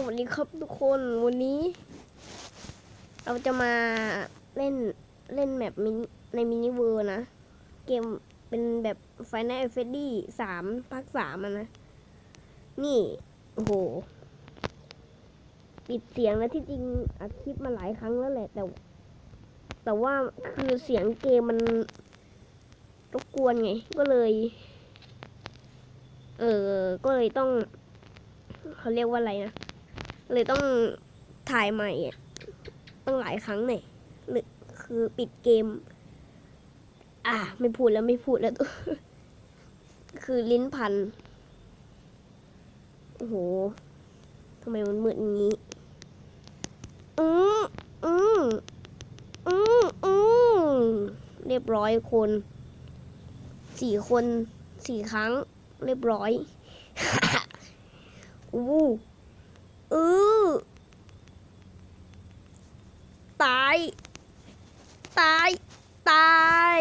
สวัสดีครับทุกคนวันนี้ เราจะมาเล่นเล่นแมปมินในมินิเวอร์นะ เกมเป็นแบบ Final Fantasy สามภาคสามอะนะ นี่โอ้โห ปิดเสียงแล้วที่จริงอัดคลิปมาหลายครั้งแล้วแหละ แต่ แต่ว่าคือเสียงเกมมันรบกวนไง ก็เลย เออก็เลยต้องเขาเรียกว่าอะไรนะ เลยต้องถ่ายใหม่ต้องหลายครั้งหน่อยหรือคือปิดเกม อะไม่พูดแล้วไม่พูดแล้ว คือลิ้นพัน โอ้โหทำไมมันมืดอย่างนี้ อืมอืมอืมอืมเรียบร้อยคน สี่คนสี่ครั้ง เรียบร้อย อู้ เออตาย ตาย ตาย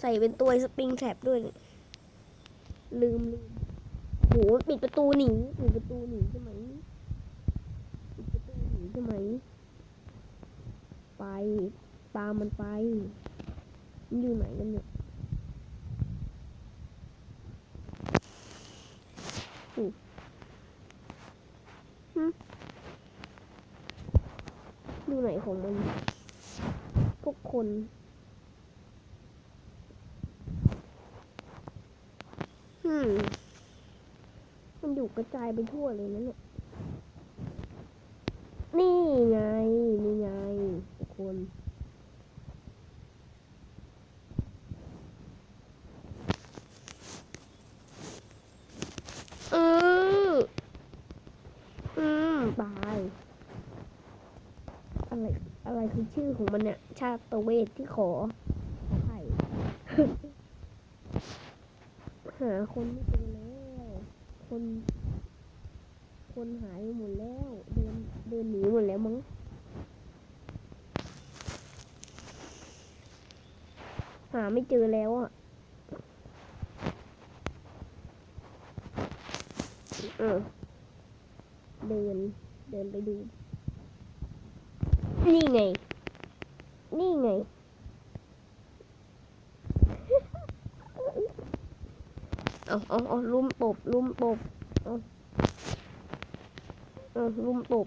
ใส่เป็นตัวสปริงแทรปด้วยเนี่ยลืมลืมโหปิดประตูหนีปิดประตูหนีใช่ไหมปิดประตูหนีใช่ไหม ไป ตามมันไป มันอยู่ไหนกันเนี่ย ดูไหนของมัน พวกคน อืม มันอยู่กระจายไปทั่วเลยนะเนี่ย นี่ไง นี่ไงทุกคน อืออืมตาย อะไรอะไรคือชื่อของมันเนี่ยชาตเวทที่ขอขอไข่หาคนไม่เจอแล้วคน คนหายหมดแล้วเดินเดินหนีหมดแล้วมั้งหาไม่เจอแล้วอะเออเดิน เดินไปดู นี่ไง นี่ไง เอาเอาเอาลุมตบลุมตบเอาเอาลุมตบ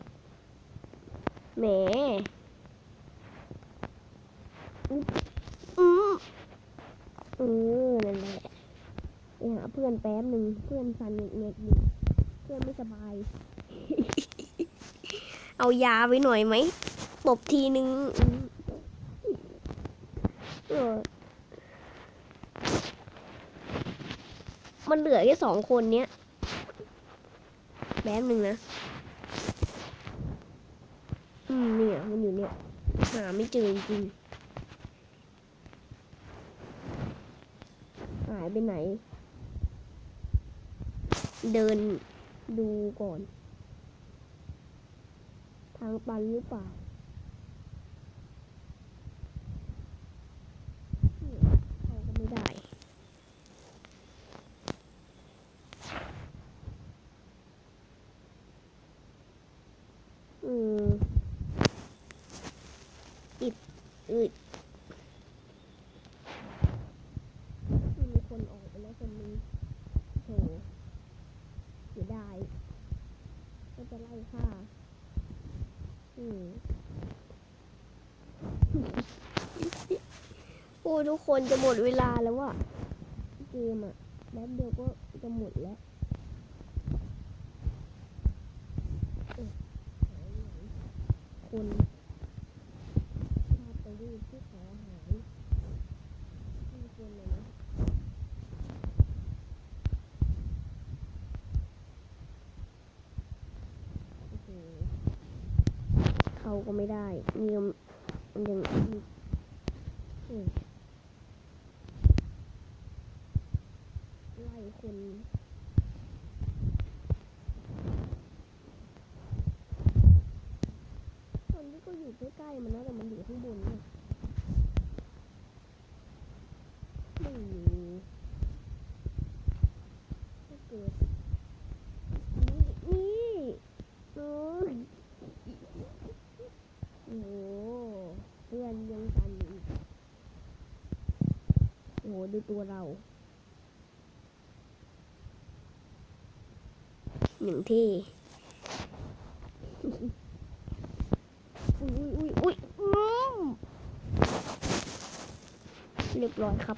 แหมอืมเออนั่นแหละไปหาเพื่อนแป๊บหนึ่งเพื่อนสันเงียบๆอยู่เพื่อนไม่สบาย เอายาไว้หน่อยไหม ตบทีนึงมันเหลือแค่สองคนเนี้ยแป๊บหนึ่งนะ อืมเนี่ย มันอยู่เนี่ย หาไม่เจอจริงๆหายไปไหน เดินดูก่อน ทางตันหรือเปล่าเนี่ยเข้าก็ไม่ได้ อืมอิดอึดมีคนออกไปแล้วคนนึงโถเสียดายก็จะไล่ฆ่าอืมโอ้ทุกคนจะหมดเวลาแล้วอะเกมอะแป๊บเดียวก็จะหมดแล้วเอ๊ะหายไปไหน คนชาติไปดูที่ขอหายไม่ควรเลยนะโอ้โหเขาก็ไม่ได้มีมันยังมีอืมไล่คน นยังสั่นอยู่โอ้โหดูตัวเรา หนึ่งที่ อุ้ยอุ้ยอุ้ยเรียบร้อยครับ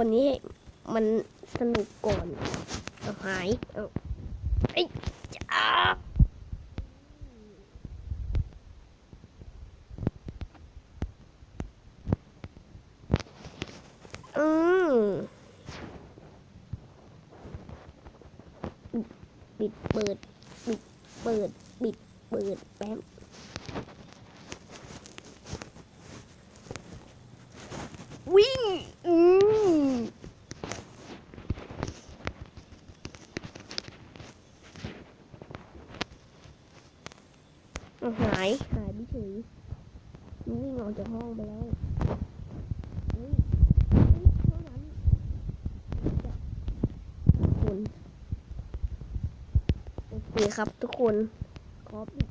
คนนี้มันสนุกก่อนเอาหายเอาไอ้จ้าอืมปิดเปิด ปิดเปิด ปิดเปิดแป๊บ วิ่ง อืมเอา หาย หายไปเฉยวิ่งออกจากห้องไปแล้วเฮ้ยเฮ้ยเท่านั้นจะคุณโอเคครับทุกคนขอปิด